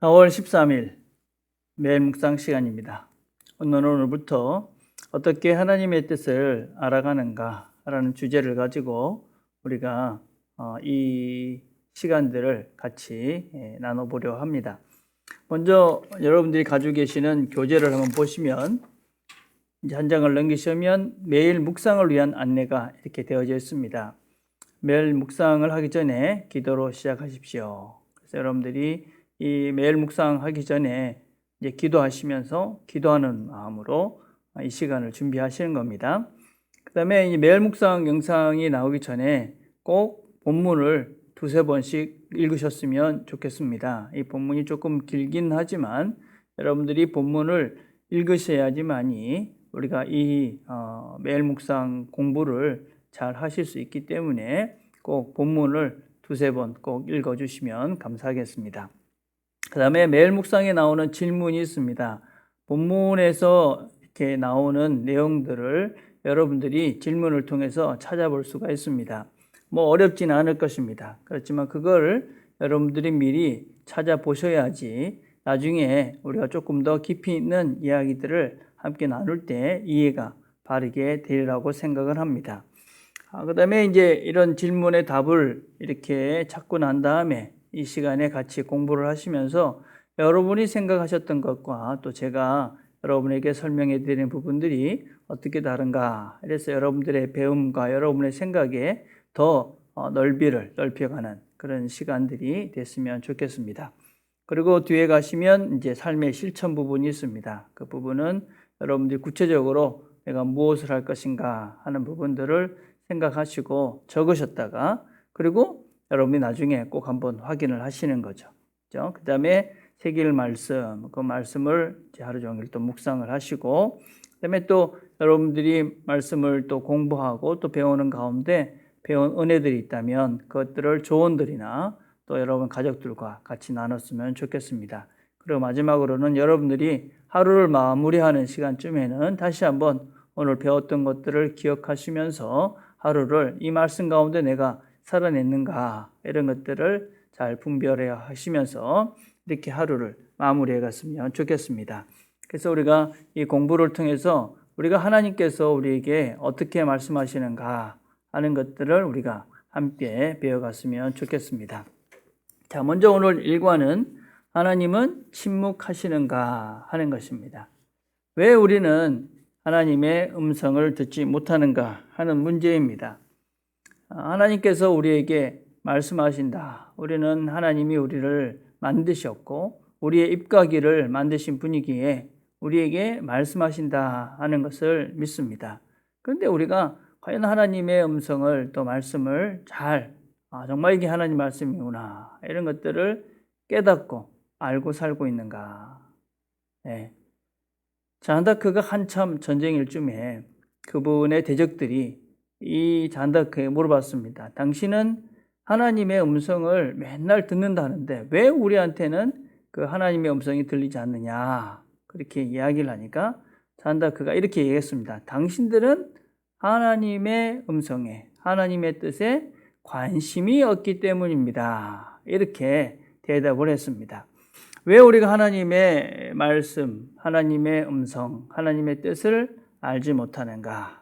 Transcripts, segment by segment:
4월 13일 매일 묵상 시간입니다. 오늘 오늘부터 어떻게 하나님의 뜻을 알아가는가라는 주제를 가지고 우리가 어, 이 시간들을 같이 예, 나눠보려 합니다. 먼저 여러분들이 가지고 계시는 교재를 한번 보시면 이제 한 장을 넘기시면 매일 묵상을 위한 안내가 이렇게 되어져 있습니다. 매일 묵상을 하기 전에 기도로 시작하십시오. 그래서 여러분들이 이 매일 묵상하기 전에 이제 기도하시면서 기도하는 마음으로 이 시간을 준비하시는 겁니다. 그 다음에 매일 묵상 영상이 나오기 전에 꼭 본문을 두세 번씩 읽으셨으면 좋겠습니다. 이 본문이 조금 길긴 하지만 여러분들이 본문을 읽으셔야지만이 우리가 이 어, 매일 묵상 공부를 잘 하실 수 있기 때문에 꼭 본문을 두세 번 꼭 읽어주시면 감사하겠습니다. 그 다음에 매일 묵상에 나오는 질문이 있습니다. 본문에서 이렇게 나오는 내용들을 여러분들이 질문을 통해서 찾아볼 수가 있습니다. 뭐 어렵진 않을 것입니다. 그렇지만 그걸 여러분들이 미리 찾아보셔야지 나중에 우리가 조금 더 깊이 있는 이야기들을 함께 나눌 때 이해가 바르게 되리라고 생각을 합니다. 아, 그 다음에 이제 이런 질문의 답을 이렇게 찾고 난 다음에 이 시간에 같이 공부를 하시면서 여러분이 생각하셨던 것과 또 제가 여러분에게 설명해 드리는 부분들이 어떻게 다른가. 그래서 여러분들의 배움과 여러분의 생각에 더 어, 넓이를 넓혀가는 그런 시간들이 됐으면 좋겠습니다. 그리고 뒤에 가시면 이제 삶의 실천 부분이 있습니다. 그 부분은 여러분들이 구체적으로 내가 무엇을 할 것인가 하는 부분들을 생각하시고 적으셨다가 그리고 여러분이 나중에 꼭 한번 확인을 하시는 거죠. 그죠? 그 다음에 새길 말씀, 그 말씀을 하루 종일 또 묵상을 하시고, 그 다음에 또 여러분들이 말씀을 또 공부하고 또 배우는 가운데 배운 은혜들이 있다면 그것들을 조언들이나 또 여러분 가족들과 같이 나눴으면 좋겠습니다. 그리고 마지막으로는 여러분들이 하루를 마무리하는 시간쯤에는 다시 한번 오늘 배웠던 것들을 기억하시면서 하루를 이 말씀 가운데 내가 살아냈는가 이런 것들을 잘 분별해 하시면서 이렇게 하루를 마무리해 갔으면 좋겠습니다. 그래서 우리가 이 공부를 통해서 우리가 하나님께서 우리에게 어떻게 말씀하시는가 하는 것들을 우리가 함께 배워갔으면 좋겠습니다. 자, 먼저 오늘 일과는 하나님은 침묵하시는가 하는 것입니다. 왜 우리는 하나님의 음성을 듣지 못하는가 하는 문제입니다. 하나님께서 우리에게 말씀하신다. 우리는 하나님이 우리를 만드셨고 우리의 입가기를 만드신 분이기에 우리에게 말씀하신다 하는 것을 믿습니다. 그런데 우리가 과연 하나님의 음성을 또 말씀을 잘 아, 정말 이게 하나님 말씀이구나 이런 것들을 깨닫고 알고 살고 있는가? 네. 잔다크가 한참 전쟁일 쯤에 그분의 대적들이 이 잔다크에 물어봤습니다. 당신은 하나님의 음성을 맨날 듣는다는데 왜 우리한테는 그 하나님의 음성이 들리지 않느냐? 그렇게 이야기를 하니까 잔다크가 이렇게 얘기했습니다. 당신들은 하나님의 음성에, 하나님의 뜻에 관심이 없기 때문입니다. 이렇게 대답을 했습니다. 왜 우리가 하나님의 말씀, 하나님의 음성, 하나님의 뜻을 알지 못하는가?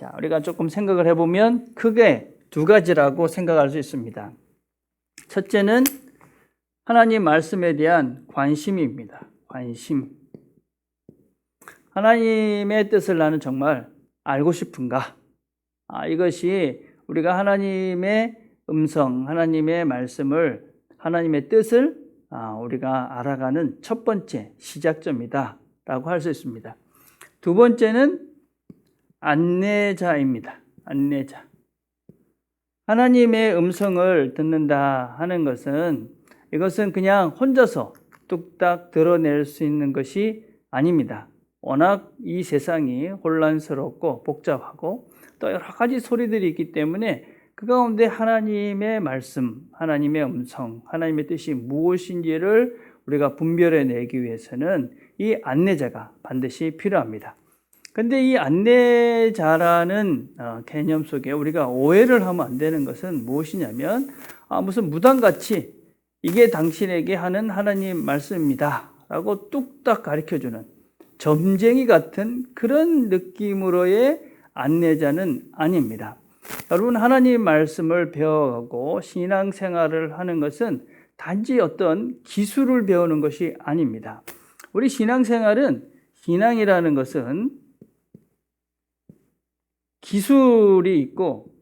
자, 우리가 조금 생각을 해보면 크게 두 가지라고 생각할 수 있습니다. 첫째는 하나님 말씀에 대한 관심입니다. 관심. 하나님의 뜻을 나는 정말 알고 싶은가? 아, 이것이 우리가 하나님의 음성, 하나님의 말씀을, 하나님의 뜻을 아, 우리가 알아가는 첫 번째 시작점이다. 라고 할 수 있습니다. 두 번째는 안내자입니다. 안내자. 하나님의 음성을 듣는다 하는 것은 이것은 그냥 혼자서 뚝딱 드러낼 수 있는 것이 아닙니다. 워낙 이 세상이 혼란스럽고 복잡하고 또 여러 가지 소리들이 있기 때문에 그 가운데 하나님의 말씀, 하나님의 음성, 하나님의 뜻이 무엇인지를 우리가 분별해 내기 위해서는 이 안내자가 반드시 필요합니다. 근데 이 안내자라는 어, 개념 속에 우리가 오해를 하면 안 되는 것은 무엇이냐면 아, 무슨 무당같이 이게 당신에게 하는 하나님 말씀입니다. 라고 뚝딱 가르쳐 주는 점쟁이 같은 그런 느낌으로의 안내자는 아닙니다. 여러분, 하나님 말씀을 배워가고 신앙 생활을 하는 것은 단지 어떤 기술을 배우는 것이 아닙니다. 우리 신앙 생활은 신앙이라는 것은 기술이 있고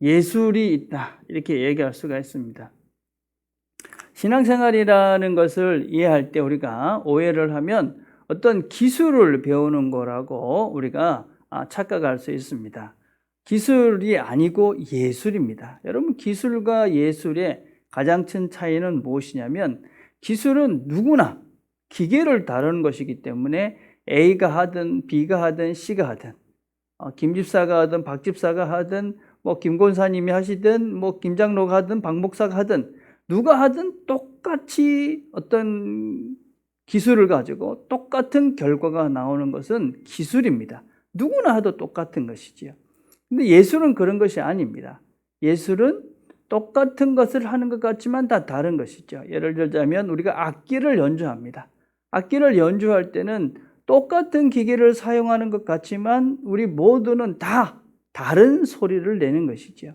예술이 있다. 이렇게 얘기할 수가 있습니다. 신앙생활이라는 것을 이해할 때 우리가 오해를 하면 어떤 기술을 배우는 거라고 우리가 아, 착각할 수 있습니다. 기술이 아니고 예술입니다. 여러분, 기술과 예술의 가장 큰 차이는 무엇이냐면 기술은 누구나 기계를 다루는 것이기 때문에 A가 하든 B가 하든 C가 하든 어, 김 집사가 하든 박 집사가 하든 뭐 김권사님이 하시든 뭐 김장로가 하든 박 목사가 하든 누가 하든 똑같이 어떤 기술을 가지고 똑같은 결과가 나오는 것은 기술입니다. 누구나 하도 똑같은 것이지요. 근데 예술은 그런 것이 아닙니다. 예술은 똑같은 것을 하는 것 같지만 다 다른 것이죠. 예를 들자면 우리가 악기를 연주합니다. 악기를 연주할 때는 똑같은 기계를 사용하는 것 같지만 우리 모두는 다 다른 소리를 내는 것이죠.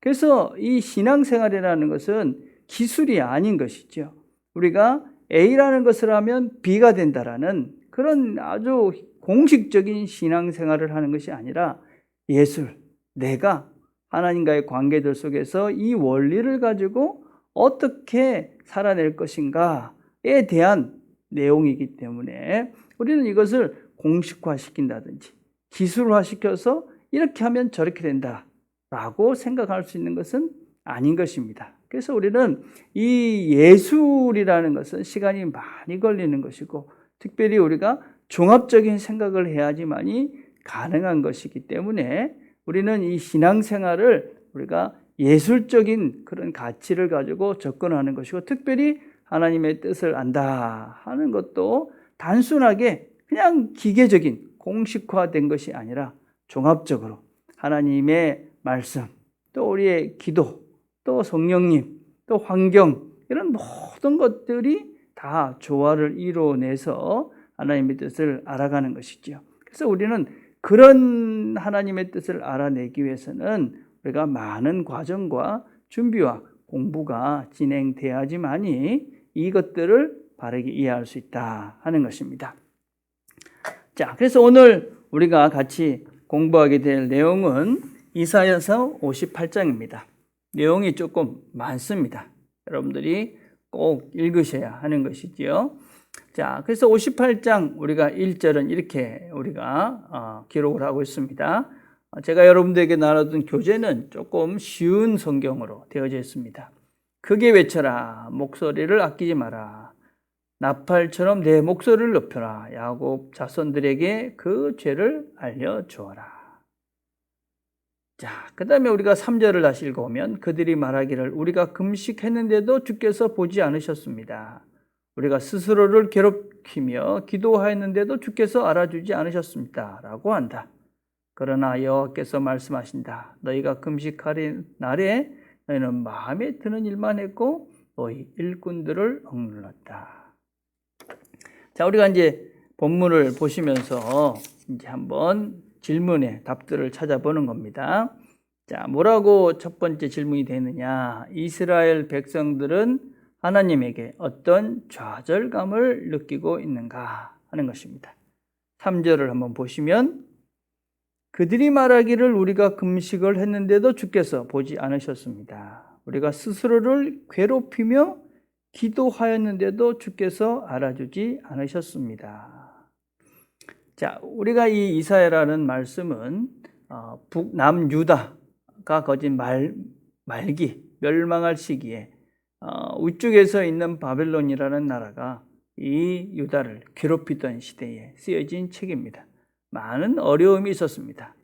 그래서 이 신앙생활이라는 것은 기술이 아닌 것이죠. 우리가 A라는 것을 하면 B가 된다라는 그런 아주 공식적인 신앙생활을 하는 것이 아니라 예술, 내가 하나님과의 관계들 속에서 이 원리를 가지고 어떻게 살아낼 것인가에 대한 내용이기 때문에 우리는 이것을 공식화시킨다든지 기술화시켜서 이렇게 하면 저렇게 된다라고 생각할 수 있는 것은 아닌 것입니다. 그래서 우리는 이 예술이라는 것은 시간이 많이 걸리는 것이고 특별히 우리가 종합적인 생각을 해야지만이 가능한 것이기 때문에 우리는 이 신앙생활을 우리가 예술적인 그런 가치를 가지고 접근하는 것이고 특별히 하나님의 뜻을 안다 하는 것도 단순하게 그냥 기계적인 공식화된 것이 아니라 종합적으로 하나님의 말씀, 또 우리의 기도, 또 성령님, 또 환경 이런 모든 것들이 다 조화를 이루어내서 하나님의 뜻을 알아가는 것이죠. 그래서 우리는 그런 하나님의 뜻을 알아내기 위해서는 우리가 많은 과정과 준비와 공부가 진행돼야지만이 이것들을 바르게 이해할 수 있다 하는 것입니다. 자, 그래서 오늘 우리가 같이 공부하게 될 내용은 이사야서 58장입니다. 내용이 조금 많습니다. 여러분들이 꼭 읽으셔야 하는 것이지요. 자, 그래서 58장 우리가 1절은 이렇게 우리가 어, 기록을 하고 있습니다. 어, 제가 여러분들에게 나눴던 교재는 조금 쉬운 성경으로 되어져 있습니다. 크게 외쳐라. 목소리를 아끼지 마라. 나팔처럼 내 목소리를 높여라. 야곱 자손들에게 그 죄를 알려주어라. 자, 그 다음에 우리가 3절을 다시 읽어보면 그들이 말하기를 우리가 금식했는데도 주께서 보지 않으셨습니다. 우리가 스스로를 괴롭히며 기도하였는데도 주께서 알아주지 않으셨습니다. 라고 한다. 그러나 여호와께서 말씀하신다. 너희가 금식하는 날에 너희는 마음에 드는 일만 했고 너희 일꾼들을 억눌렀다. 자, 우리가 이제 본문을 보시면서 이제 한번 질문에 답들을 찾아보는 겁니다. 자, 뭐라고 첫 번째 질문이 되느냐? 이스라엘 백성들은 하나님에게 어떤 좌절감을 느끼고 있는가 하는 것입니다. 3절을 한번 보시면 그들이 말하기를 우리가 금식을 했는데도 주께서 보지 않으셨습니다. 우리가 스스로를 괴롭히며 기도하였는데도 주께서 알아주지 않으셨습니다. 자, 우리가 이 이사야라는 말씀은 어, 북남 유다가 거진 말, 말기, 멸망할 시기에 어, 위쪽에서 있는 바벨론이라는 나라가 이 유다를 괴롭히던 시대에 쓰여진 책입니다. 많은 어려움이 있었습니다.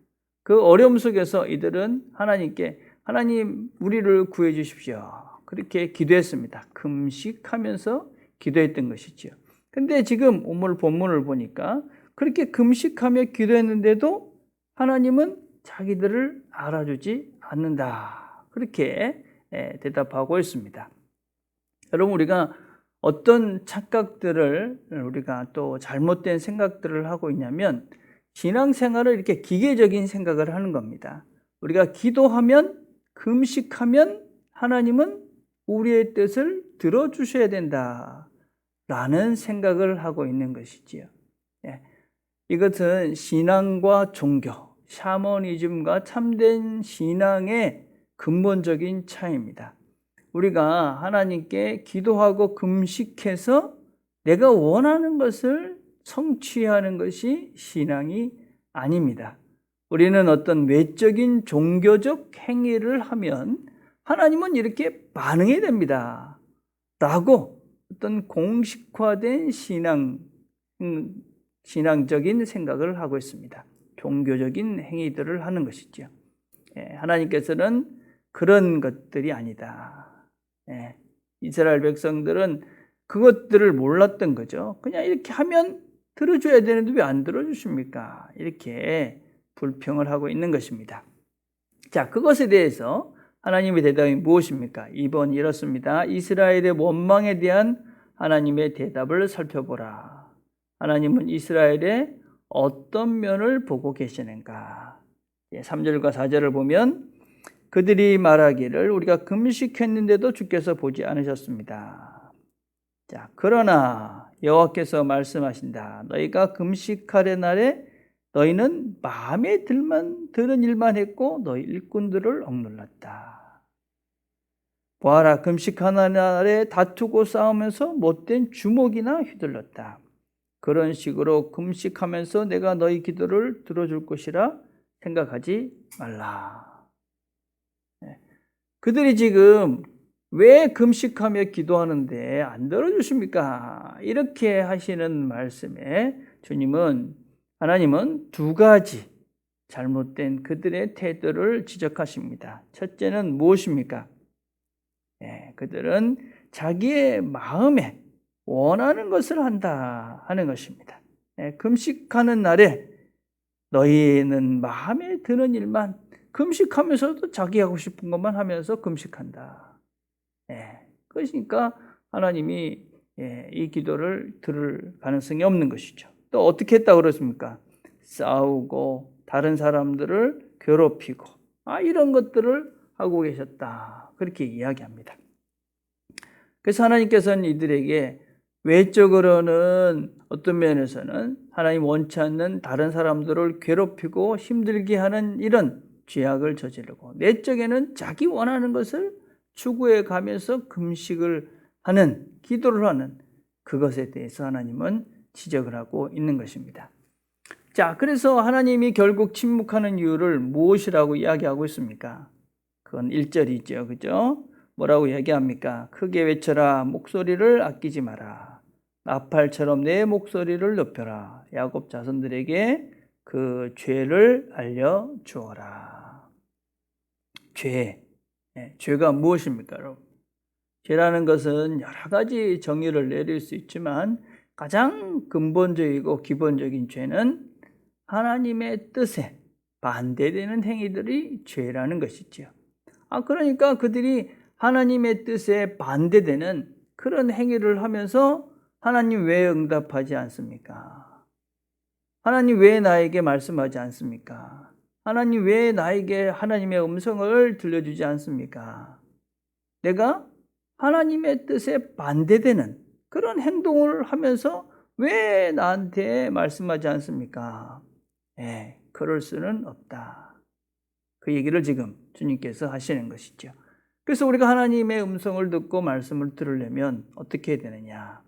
그 어려움 속에서 이들은 하나님께 하나님 우리를 구해 주십시오. 그렇게 기도했습니다. 금식하면서 기도했던 것이지요. 근데 지금 오늘 본문을 보니까 그렇게 금식하며 기도했는데도 하나님은 자기들을 알아주지 않는다. 그렇게 예, 대답하고 있습니다. 여러분 우리가 어떤 착각들을 우리가 또 잘못된 생각들을 하고 있냐면 신앙생활을 이렇게 기계적인 생각을 하는 겁니다. 우리가 기도하면 금식하면 하나님은 우리의 뜻을 들어주셔야 된다. 라는 생각을 하고 있는 것이지요. 예. 이것은 신앙과 종교, 샤머니즘과 참된 신앙의 근본적인 차이입니다. 우리가 하나님께 기도하고 금식해서 내가 원하는 것을 성취하는 것이 신앙이 아닙니다. 우리는 어떤 외적인 종교적 행위를 하면 하나님은 이렇게 반응해야 됩니다. 라고 어떤 공식화된 신앙, 음, 신앙적인 생각을 하고 있습니다. 종교적인 행위들을 하는 것이죠. 예, 하나님께서는 그런 것들이 아니다. 예, 이스라엘 백성들은 그것들을 몰랐던 거죠. 그냥 이렇게 하면 들어줘야 되는데 왜 안 들어주십니까? 이렇게 불평을 하고 있는 것입니다. 자, 그것에 대해서 하나님의 대답이 무엇입니까? 2번 이렇습니다. 이스라엘의 원망에 대한 하나님의 대답을 살펴보라. 하나님은 이스라엘의 어떤 면을 보고 계시는가? 3절과 4절을 보면 그들이 말하기를 우리가 금식했는데도 주께서 보지 않으셨습니다. 자, 그러나 여호와께서 말씀하신다. 너희가 금식하려 날에 너희는 마음에 들만 들은 일만 했고 너희 일꾼들을 억눌렀다. 보아라 금식하는 날에 다투고 싸우면서 못된 주먹이나 휘둘렀다. 그런 식으로 금식하면서 내가 너희 기도를 들어줄 것이라 생각하지 말라. 네. 그들이 지금 왜 금식하며 기도하는데 안 들어주십니까? 이렇게 하시는 말씀에 주님은 하나님은 두 가지 잘못된 그들의 태도를 지적하십니다. 첫째는 무엇입니까? 예, 그들은 자기의 마음에 원하는 것을 한다 하는 것입니다. 예, 금식하는 날에 너희는 마음에 드는 일만 금식하면서도 자기 하고 싶은 것만 하면서 금식한다. 예, 그러니까 하나님이 예, 이 기도를 들을 가능성이 없는 것이죠. 또 어떻게 했다고 그랬습니까? 싸우고 다른 사람들을 괴롭히고 아 이런 것들을 하고 계셨다. 그렇게 이야기합니다. 그래서 하나님께서는 이들에게 외적으로는 어떤 면에서는 하나님 원치 않는 다른 사람들을 괴롭히고 힘들게 하는 이런 죄악을 저지르고 내적에는 자기 원하는 것을 추구해 가면서 금식을 하는 기도를 하는 그것에 대해서 하나님은 지적을 하고 있는 것입니다. 자, 그래서 하나님이 결국 침묵하는 이유를 무엇이라고 이야기하고 있습니까? 그건 1절이죠. 그죠? 뭐라고 얘기합니까? 크게 외쳐라. 목소리를 아끼지 마라. 나팔처럼 내 목소리를 높여라. 야곱 자손들에게 그 죄를 알려 주어라. 죄. 네, 죄가 무엇입니까, 여러분? 죄라는 것은 여러 가지 정의를 내릴 수 있지만 가장 근본적이고 기본적인 죄는 하나님의 뜻에 반대되는 행위들이 죄라는 것이지요. 아, 그러니까 그들이 하나님의 뜻에 반대되는 그런 행위를 하면서 하나님 왜 응답하지 않습니까? 하나님 왜 나에게 말씀하지 않습니까? 하나님 왜 나에게 하나님의 음성을 들려주지 않습니까? 내가 하나님의 뜻에 반대되는 그런 행동을 하면서 왜 나한테 말씀하지 않습니까? 예, 그럴 수는 없다. 그 얘기를 지금 주님께서 하시는 것이죠. 그래서 우리가 하나님의 음성을 듣고 말씀을 들으려면 어떻게 해야 되느냐?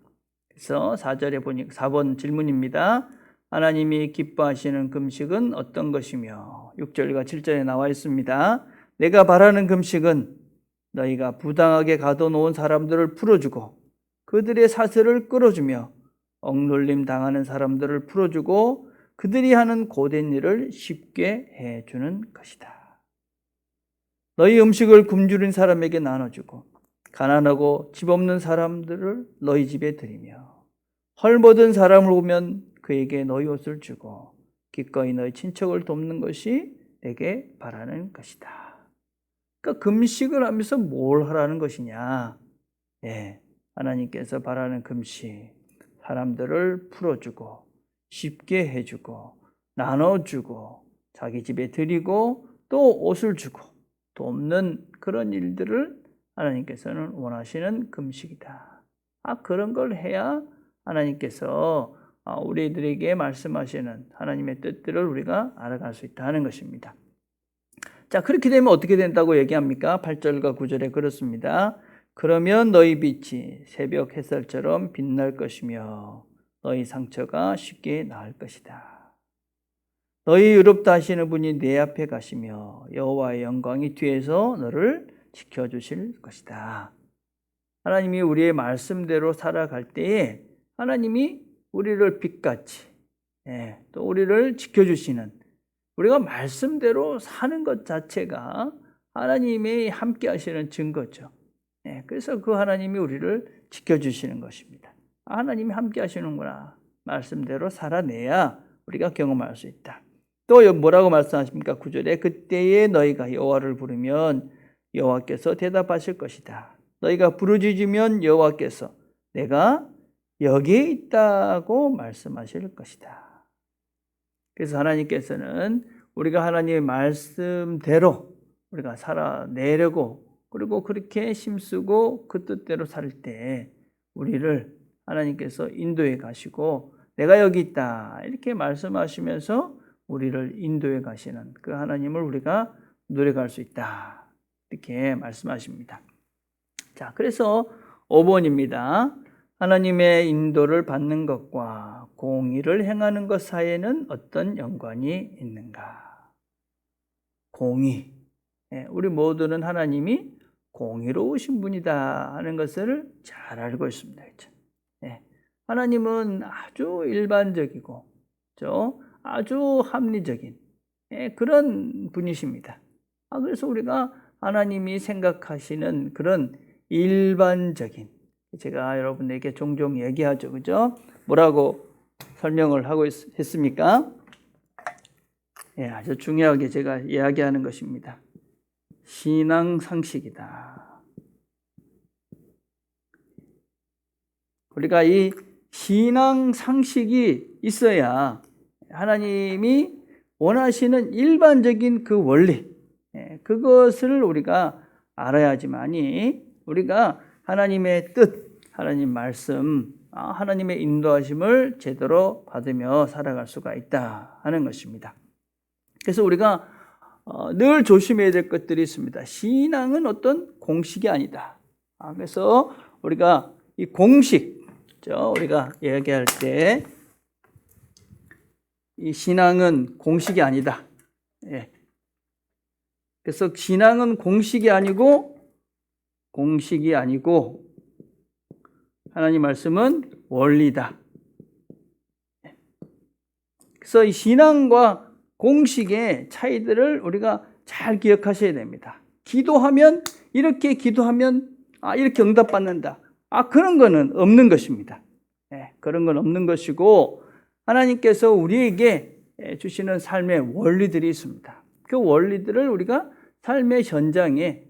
그래서 4절에 보니 4번 질문입니다. 하나님이 기뻐하시는 금식은 어떤 것이며 6절과 7절에 나와 있습니다. 내가 바라는 금식은 너희가 부당하게 가둬놓은 사람들을 풀어주고 그들의 사슬을 끌어주며 억눌림 당하는 사람들을 풀어주고 그들이 하는 고된 일을 쉽게 해주는 것이다. 너희 음식을 굶주린 사람에게 나눠주고 가난하고 집 없는 사람들을 너희 집에 드리며 헐벗은 사람을 보면 그에게 너희 옷을 주고 기꺼이 너희 친척을 돕는 것이 내게 바라는 것이다. 그러니까 금식을 하면서 뭘 하라는 것이냐? 예, 하나님께서 바라는 금식, 사람들을 풀어주고, 쉽게 해주고, 나눠주고, 자기 집에 드리고, 또 옷을 주고, 돕는 그런 일들을 하나님께서는 원하시는 금식이다. 아, 그런 걸 해야 하나님께서 아, 우리들에게 말씀하시는 하나님의 뜻들을 우리가 알아갈 수 있다는 것입니다. 자, 그렇게 되면 어떻게 된다고 얘기합니까? 8절과 9절에 그렇습니다. 그러면 너희 빛이 새벽 햇살처럼 빛날 것이며 너희 상처가 쉽게 나을 것이다. 너희 의롭다 하시는 분이 내 앞에 가시며 여호와의 영광이 뒤에서 너를 지켜 주실 것이다. 하나님이 우리의 말씀대로 살아갈 때에 하나님이 우리를 빛같이 예, 또 우리를 지켜 주시는 우리가 말씀대로 사는 것 자체가 하나님의 함께 하시는 증거죠. 예, 그래서 그 하나님이 우리를 지켜주시는 것입니다. 아, 하나님이 함께 하시는구나. 말씀대로 살아내야 우리가 경험할 수 있다. 또 뭐라고 말씀하십니까? 구절에 그때에 너희가 여호와를 부르면 여호와께서 대답하실 것이다. 너희가 부르짖으면 여호와께서 내가 여기에 있다고 말씀하실 것이다. 그래서 하나님께서는 우리가 하나님의 말씀대로 우리가 살아내려고 그리고 그렇게 힘쓰고 그 뜻대로 살 때 우리를 하나님께서 인도해 가시고 내가 여기 있다 이렇게 말씀하시면서 우리를 인도해 가시는 그 하나님을 우리가 노래갈 수 있다 이렇게 말씀하십니다. 자, 그래서 5번입니다. 하나님의 인도를 받는 것과 공의를 행하는 것 사이에는 어떤 연관이 있는가? 공의. 예, 우리 모두는 하나님이 공의로우신 분이다 하는 것을 잘 알고 있습니다. 예, 하나님은 아주 일반적이고, 아주 합리적인 예, 그런 분이십니다. 아, 그래서 우리가 하나님이 생각하시는 그런 일반적인 제가 여러분에게 종종 얘기하죠. 그죠? 뭐라고 설명을 하고 있, 했습니까? 예, 아주 중요하게 제가 이야기하는 것입니다. 신앙 상식이다. 우리가 이 신앙 상식이 있어야 하나님이 원하시는 일반적인 그 원리, 예, 그것을 우리가 알아야지만이 우리가 하나님의 뜻, 하나님 말씀, 아, 하나님의 인도하심을 제대로 받으며 살아갈 수가 있다 하는 것입니다. 그래서 우리가 어, 늘 조심해야 될 것들이 있습니다. 신앙은 어떤 공식이 아니다. 아, 그래서 우리가 이 공식, 우리가 얘기할 때 이 신앙은 공식이 아니다. 예. 그래서 신앙은 공식이 아니고 공식이 아니고 하나님 말씀은 원리다. 그래서 이 신앙과 공식의 차이들을 우리가 잘 기억하셔야 됩니다. 기도하면 이렇게 기도하면 아 이렇게 응답받는다. 아 그런 거는 없는 것입니다. 네, 그런 건 없는 것이고 하나님께서 우리에게 주시는 삶의 원리들이 있습니다. 그 원리들을 우리가 삶의 현장에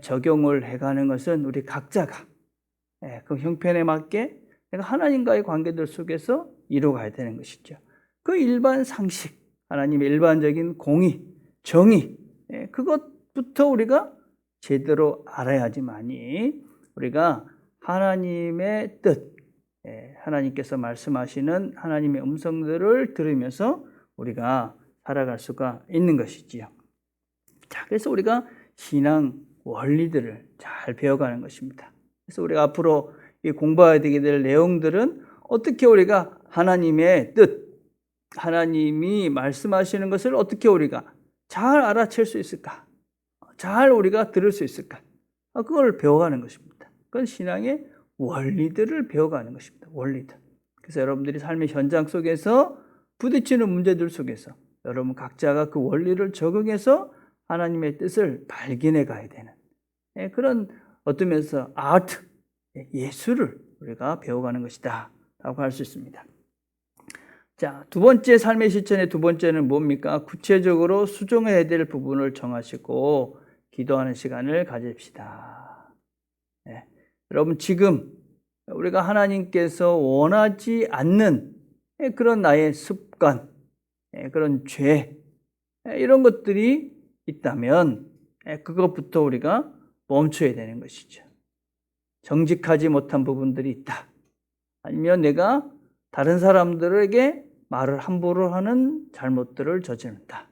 적용을 해가는 것은 우리 각자가 그 형편에 맞게 내가 하나님과의 관계들 속에서 이루어가야 되는 것이죠. 그 일반 상식, 하나님의 일반적인 공의, 정의, 그것부터 우리가 제대로 알아야지만이 우리가 하나님의 뜻, 하나님께서 말씀하시는 하나님의 음성들을 들으면서 우리가 살아갈 수가 있는 것이지요. 자, 그래서 우리가 신앙 원리들을 잘 배워가는 것입니다. 그래서 우리가 앞으로 공부해야 되게 될 내용들은 어떻게 우리가 하나님의 뜻, 하나님이 말씀하시는 것을 어떻게 우리가 잘 알아챌 수 있을까? 잘 우리가 들을 수 있을까? 그걸 배워가는 것입니다. 그건 신앙의 원리들을 배워가는 것입니다. 원리들. 그래서 여러분들이 삶의 현장 속에서 부딪히는 문제들 속에서 여러분 각자가 그 원리를 적응해서 하나님의 뜻을 발견해 가야 되는 예, 그런 어떤 면에서 아트, 예, 예술을 우리가 배워가는 것이다. 라고 할 수 있습니다. 자, 두 번째 삶의 실천의 두 번째는 뭡니까? 구체적으로 수정해야 될 부분을 정하시고 기도하는 시간을 가집시다. 네. 여러분, 지금 우리가 하나님께서 원하지 않는 그런 나의 습관, 그런 죄, 이런 것들이 있다면 그것부터 우리가 멈춰야 되는 것이죠. 정직하지 못한 부분들이 있다. 아니면 내가 다른 사람들에게 말을 함부로 하는 잘못들을 저지른다.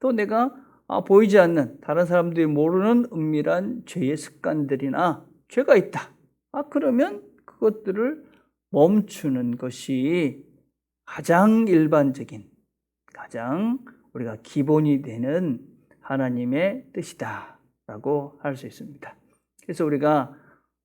또 내가 아, 보이지 않는 다른 사람들이 모르는 은밀한 죄의 습관들이나 죄가 있다. 아, 그러면 그것들을 멈추는 것이 가장 일반적인, 가장 우리가 기본이 되는 하나님의 뜻이다. 라고 할 수 있습니다. 그래서 우리가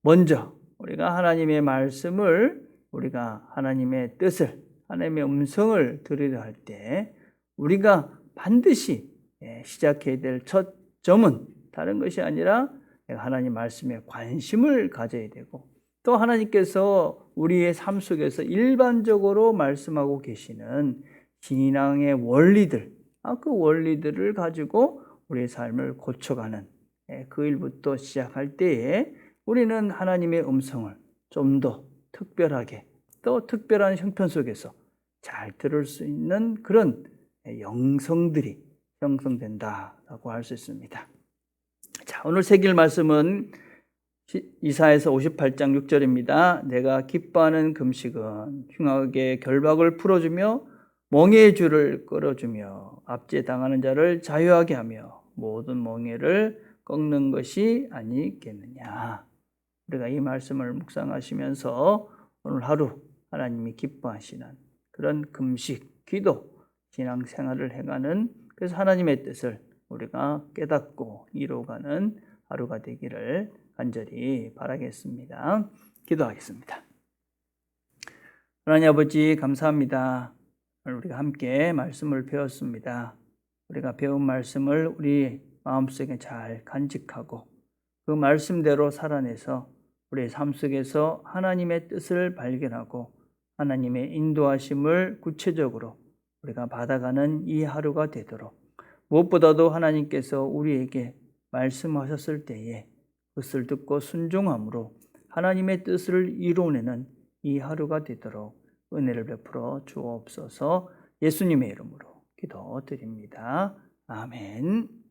먼저 우리가 하나님의 말씀을 우리가 하나님의 뜻을 하나님의 음성을 들으려 할 때 우리가 반드시 예, 시작해야 될 첫 점은 다른 것이 아니라 하나님 말씀에 관심을 가져야 되고 또 하나님께서 우리의 삶 속에서 일반적으로 말씀하고 계시는 신앙의 원리들, 아, 그 원리들을 가지고 우리의 삶을 고쳐가는 예, 그 일부터 시작할 때에 우리는 하나님의 음성을 좀 더 특별하게 또 특별한 형편 속에서 잘 들을 수 있는 그런 영성들이 형성된다라고 할 수 있습니다. 자, 오늘 새길 말씀은 이사에서 58장 6절입니다. 내가 기뻐하는 금식은 흉하게 결박을 풀어주며 멍해의 줄을 끌어주며 압제 당하는 자를 자유하게 하며 모든 멍해를 꺾는 것이 아니겠느냐. 우리가 이 말씀을 묵상하시면서 오늘 하루 하나님이 기뻐하시는 그런 금식, 기도, 신앙생활을 해가는 그래서 하나님의 뜻을 우리가 깨닫고 이루어가는 하루가 되기를 간절히 바라겠습니다. 기도하겠습니다. 하나님 아버지 감사합니다. 우리가 함께 말씀을 배웠습니다. 우리가 배운 말씀을 우리 마음속에 잘 간직하고 그 말씀대로 살아내서 우리의 삶 속에서 하나님의 뜻을 발견하고 하나님의 인도하심을 구체적으로 우리가 받아가는 이 하루가 되도록 무엇보다도 하나님께서 우리에게 말씀하셨을 때에 그것을 듣고 순종함으로 하나님의 뜻을 이루어내는 이 하루가 되도록 은혜를 베풀어 주옵소서 예수님의 이름으로 기도드립니다. 아멘.